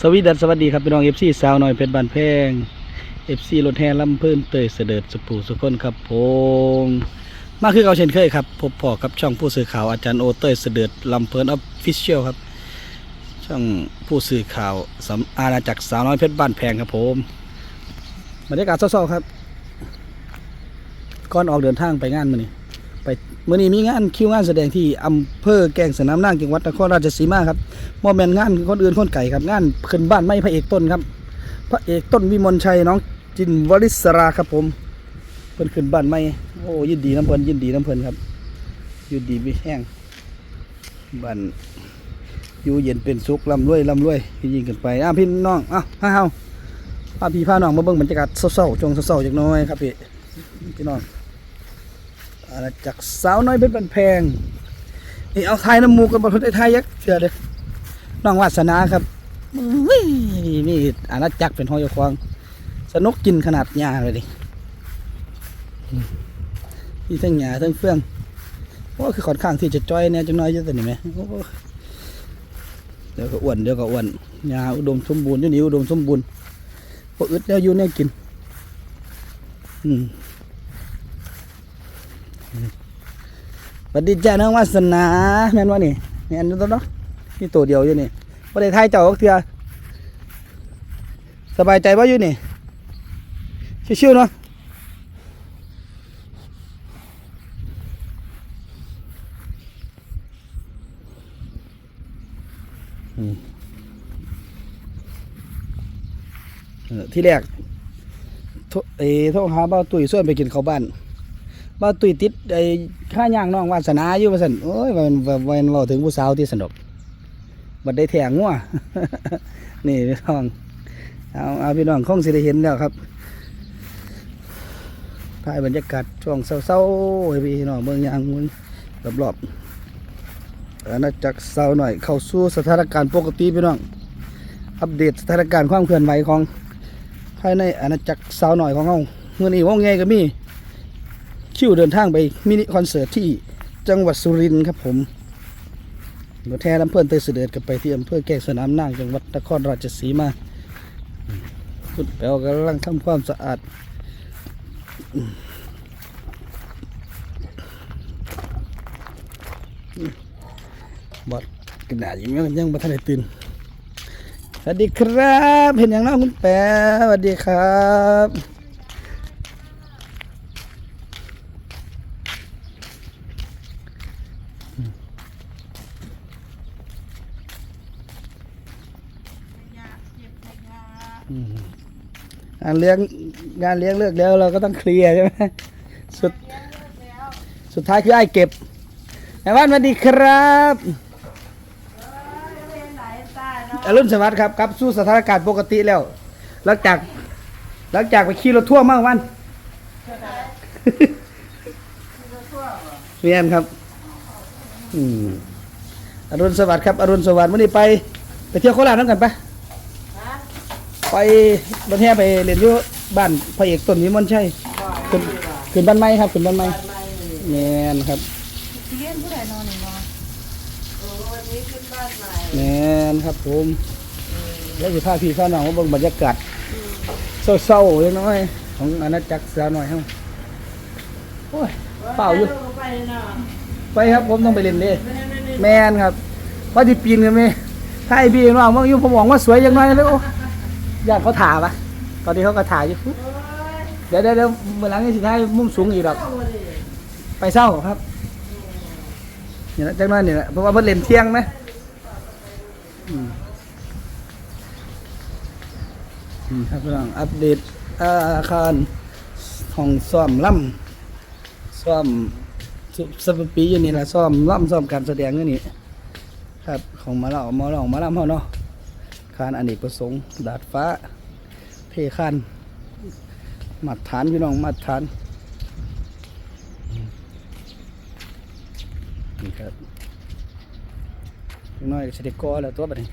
สวีดัสสวัสดีครับพี่น้องเอฟซีสาวน้อยเพชรบานแพงเอฟซีรถแห่ลำเพิ่นเตยเสด็จสุปูสุคนครับผมมาคือเราเช่นเคยครับพบพอกับช่องผู้สื่อข่าวอาจารย์โอเตยเสด็จลำเพิ่นออฟฟิเชียลครับ ช่องผู้สื่อข่าวสำอาณาจักรสาวน้อยเพชรบ้านแพงครับผมบรรยากาศเศร้าๆครับ ก่อนออกเดินทางไปงานมื้อนี้ ไปมื้อนี้มีงานคิวงานแสดงที่อำเภอแกงสนามนางจังหวัดนครราชสีมาครับบ่แมนงานคนอื่นคนไก่ครับงานขึ้นบ้านไม่พระเอกต้นครับ พระเอกต้นวิมลชัยน้องจินวริศราครับผมเพิ่นขึ้นบ้านไม่โอ้ยินดีน้ำเพิ่นยินดีน้ำเพิ่นครับยู่ดีไม่แห้งบ้านอยู่เย็นเป็นสุขร่ำรวยร่ำรวยยิ่งขึ้นไปอ้าพี่น้องอ้าวพาเฮาพาพี่พาน้องมาเบิ่งบรรยากาศเศร้าๆจงเศร้าๆจักน้อยครับพี่พี่น้อง อาณาจักรสาวน้อยเป็นบันแพง นี่เอาทายน้ำมูกกันบ่ทันได้ทยยักเชื่อเด้อน้องวาสนาครับอุ้ยนี่อาณาจักรเป็นห้อยควางสนุกกินขนาดหญ้าเลยดิที่ทั้งหญ้าทั้งเฟื่องโอ้คือค่อนข้างที่จะจ้อยเนี่ยจังน้อยเยอะแต่นี่ไหมเดี๋ยวก็อ้วนเดี๋ยวก็อ้วนหญ้าอุดมสมบูรณ์อยู่นี่อุดมสมบูรณ์พออึดแล้วอยู่เนี่ยกิน อืม สวัสดีจ้าน้องวาสนาแม่นวะนี่แม่นตัวเนาะนี่ตัวเดียวอยู่นี่ประเทศไทยเจ้าก็เถื่อสบายใจป่อยู่นี่ชิวๆเนาะที่แรกเออโทรหาบ้าตุ้ยส่วนไปกินข้าวบ้าน บ้าตุยติดไอ้ข้าย่างน้องวาสนาอยู่ว่าสันโอ้ยวันวันวันเว้าถึงผู้สาวที่สนุกบัดได้แถงงัว นี่พี่น้องเอาเอาพี่น้องคงสิได้เห็นแล้วครับถ่ายบรรยากาศช่วงเศร้าๆให้พี่น้องเมืองยางเมืองรอบๆอาณาจักรเศร้าหน่อย เข้าสู่สถานการณ์ปกติพี่น้องอัปเดตสถานการณ์ความเคลื่อนไหวของภายในอาณาจักรเศร้าหน่อยของเราเมื่อนี้ว่องไงก็มี คิวเดินทางไปมินิคอนเสิร์ตที่จังหวัดสุรินทร์ครับผมรถแท้ลำเพื่อนเตยเสด็จกันไปที่อำเภอแก้สนามนางจังหวัดนครราชสีมาคุณแปลวกำลังทำความสะอาดบอดกระดาษยังยังยังไม่ทันได้ตื่นสวัสดีครับ เห็นอย่างน้องคุณแปะสวัสดีครับ งานเลี้ยงงานเลี้ยงเลิกแล้วเราก็ต้องเคลียร์ใช่ไหมสุดสุดท้ายคือไอ้เก็บแม่บ้านสวัสดีครับอรุณสวัสดิ์ครับครับสู้สถานการณ์ปกติแล้ว หลังจากหลังจากไปขี่รถทั่วมากวันเรียนครับอืมอรุณสวัสดิ์ครับอรุณสวัสดิ์วันนี้ไป ไปเที่ยวโคราชนั่นกันปะ ไปประเทศไปเรียนอยู่บ้านพระเอกต้นวิมลชัยขึ้นขึ้นบ้านไม้ครับขึ้นบ้านไม้แมนครับเลี้ยนผู้ใดนอนหนึ่งนอนแมนครับผมแล้วสิพาพี่พาน้องมาเบิ่งบรรยากาศเศร้าๆเล็กน้อยของอาณาจักรสาวน้อยเฮาโอ้ยเปล่าอยู่ไปเนาะไปครับผมต้องไปเล่นเด้แมนครับว่าที่ปีนกันไหมถ้าไอพี่น้องว่าอยู่ผมมองว่าสวยจังน้อยเลยโอ้ อยากเขาถ่าปะตอนนี้เขาก็ถ่ายอยู่เดี๋ยวเดี๋ยวเดี๋ยวเมื่อหลังนี้สิท้ายมุมสูงอีกดอกไปเศร้าครับนี่แหละจังน้อยนี่แหละเพราะว่าเพิ่นเล่นเที่ยงไหมอืมครับพี่น้องอัปเดตอาคารห้องซ่อมล่ำซ่อมสุสปปีอยู่นี่แหละซ่อมล่ำซ่อมการแสดงอยู่นี่ครับของมาเล่ามาเล่ามาล่ำเฮาเนาะ คานอเนกประสงค์ ดาดฟ้าเทคานมาตรฐานพี่น้องมาตรฐานนี่ครับย่างน้อยเสด็จกอแล้วตัวบัดนี้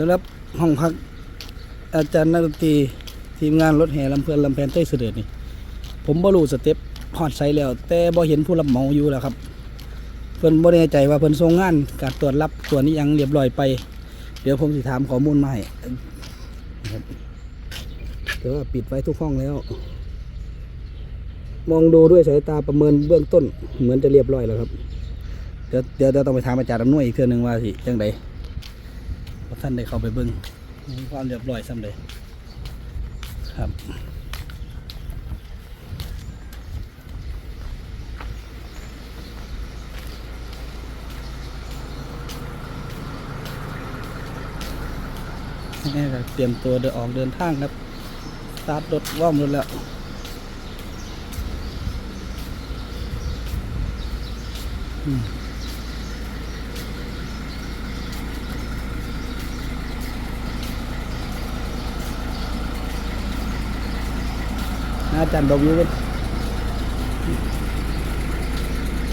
สำหรับห้องพักอาจารย์นักดนตรีทีมงานรถแห่ลำเพลินลำแพนเต้ยเสด็จนี่ ผมบ่รู้สเต็ปฮอดไซแล้ว แต่บ่เห็นผู้รับเหมาอยู่แล้วครับ เพิ่นบ่แน่ใจว่าเพิ่นส่งงานการตรวจรับตัวนี้ยังเรียบร้อยไป เดี๋ยวผมสิถามข้อมูลมาให้นะครับแต่ว่าปิดไว้ทุกห้องแล้ว มองดูด้วยสายตาประเมินเบื้องต้นเหมือนจะเรียบร้อยแล้วครับ เดี๋ยวเดี๋ยวต้องไปถามอาจารย์อำนวยอีกเทื่อหนึงว่าสิจังได ว่าท่านได้เข้าไปเบิ่งความเรียบร้อยซ้ำเลยครับนี่ครับเตรียมตัวเดินออกเดินทางครับสตาร์ทรถว่อมรถแล้วอืม น่าจันดอกวิวเป็น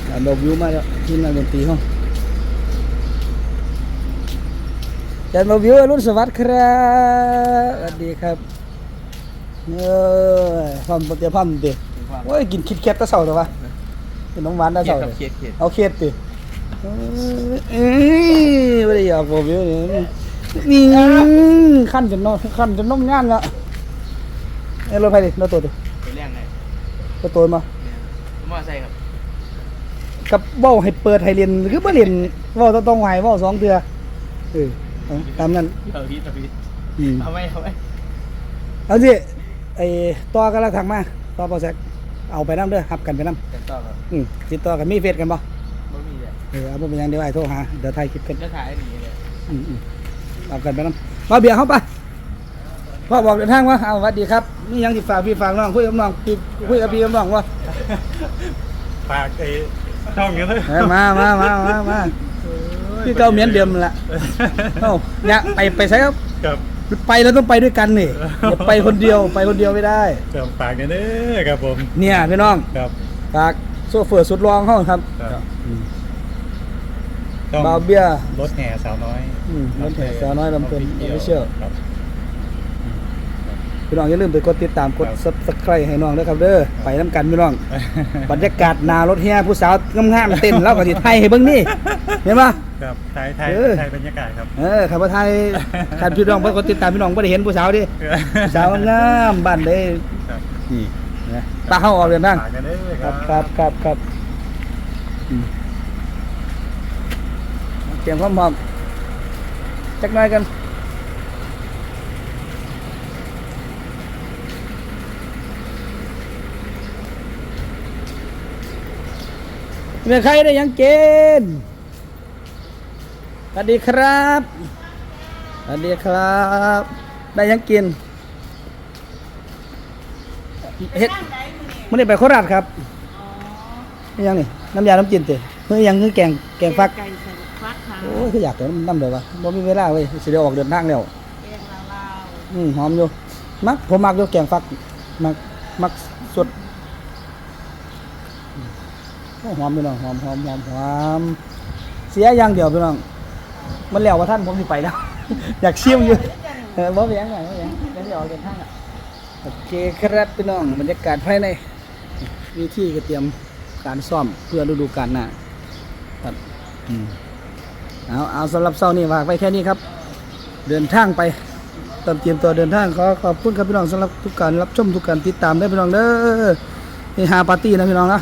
จันดอกวิวมาแล้วที่งานดนตรีห้องจันมาวิวอรุ่นสวัสดิ์ครับสวัสดีครับเออพัมเตียพัมติโอ้ยกินคิดแคทตะเสาหรอวะกินน้องหวานตะเสาเลยเขียดเขียดเอาเคสติเออเอ้ยไม่ได้อยากบอกวิวนี่นี่ขั้นจนนอนขั้นจนน้มงานแล้วเอ้ยรถไปดิรถตัวดิ เป็นเรื่องไง รถตัวมามอไซค์ครับกับเว้าให้เปิดให้เรียนคือบ่เรียนเว้าต้องต้องไหวเว้าสองเทื่อเออเอาตามนั้นเออพี่ตะพี่อืมเอาไว้เอาไว้เอาสิไอ้ต่อกำลังทักมาต่อปอแซกเอาไปน้ำเด้อหับกันไปน้กันต่อครับำอืมติดต่อกันมีเฟซกันปะบ่มีเลยเออเอาบ่เป็นหยังเดี๋ยวไอ้โทรหาเดี๋ยวถ่ายคลิปกัน จะถ่ายหนีเลย อืมอืมเอากันไปน้ำมาเบียร์เข้าไป พ่อบอกเดินทางว่าเอาสวัสดีครับนี่ยังติฝากพี่ฝากน้องคุยกับน้องพี่คุยกับพี่กับน้องว่าฝากไอ้ช่องนี้เลยเออมามามามามาพี่เก่าเหมียนเดิมนั่นแหละเอ้าเนี่ยไปไปใช้ครับกับไปแล้วต้องไปด้วยกันนี่อย่าไปคนเดียวไปคนเดียวไม่ได้กับฝากกันเด้อครับผม เนี่ยพี่น้องครับฝากโซเฟอร์สุดรองเขาครับครับอืมต้องบาวเบียร์รถแห่สาวน้อยอืมรถแห่สาวน้อยลำเพลิน Official ครับ พี่น้องอย่าลืมไปกดติดตามกดครับ subscribe ให้น้องด้วยครับเด้อไปน้ำกันพี่น้อง บรรยากาศหนารถแห่ผู้สาวงามๆเต้นแล้วก็สิไทยให้เบิ่งนี่เห็นปะครับไทยไทยเออไทยบรรยากาศครับเออขับว่าไทยคันพี่น้องบ่กดติดตามพี่น้องบ่ได้เห็นผู้สาวดิผู้สาวงามบ้านเด้ครับนี่นะตาเฮาออกเดินทางฝากกันเด้อครับครับครับครับอืมเตรียมความพร้อมจักหน่อยกัน เมื่อใครได้หยังเกณฑ์สวัสดีครับสวัสดีครับ ได้หยังกินเฮ็ดมันได้ไปโคราชครับนี่ยังนี่น้ำยาน้ำจิ้มเตะเฮ้ยยังคือแกงแกงฟักไก่ใส่ฟักค่ะโอ้ยคืออยากแต่น้ำเลยวะบ่มีเวลาเว้ยสิได้ออกเดินทางแล้วแกงลาวอืมหอมอยู่มักผมมักอยู่แกงฟักมักมักสดอืมโอ้ หอมพี่น้องหอมหอมหอมหอมเสียอย่างเดียวพี่น้องมันแล้วว่าท่านผมสิไปแล้ว อยากชิมอยู่เออบ่เพียงหน่อยบ่เพียงเดี๋ยวสิออกเดินทางอะโอเคครับพี่น้องบรรยากาศภายในมีที่ก็เตรียมการซ่อมเพื่อฤดูกาลหน้าครับอืมเอาเอาสำหรับเช้านี้ฝากไว้แค่นี้ครับ เดินทางไปตามเตรียมตัวเดินทางขอขอบคุณครับพี่น้องสำหรับทุกการรับชมทุกการติดตามได้อพี่น้องเด้อนี่ฮาปาร์ตี้นะพี่น้องนะ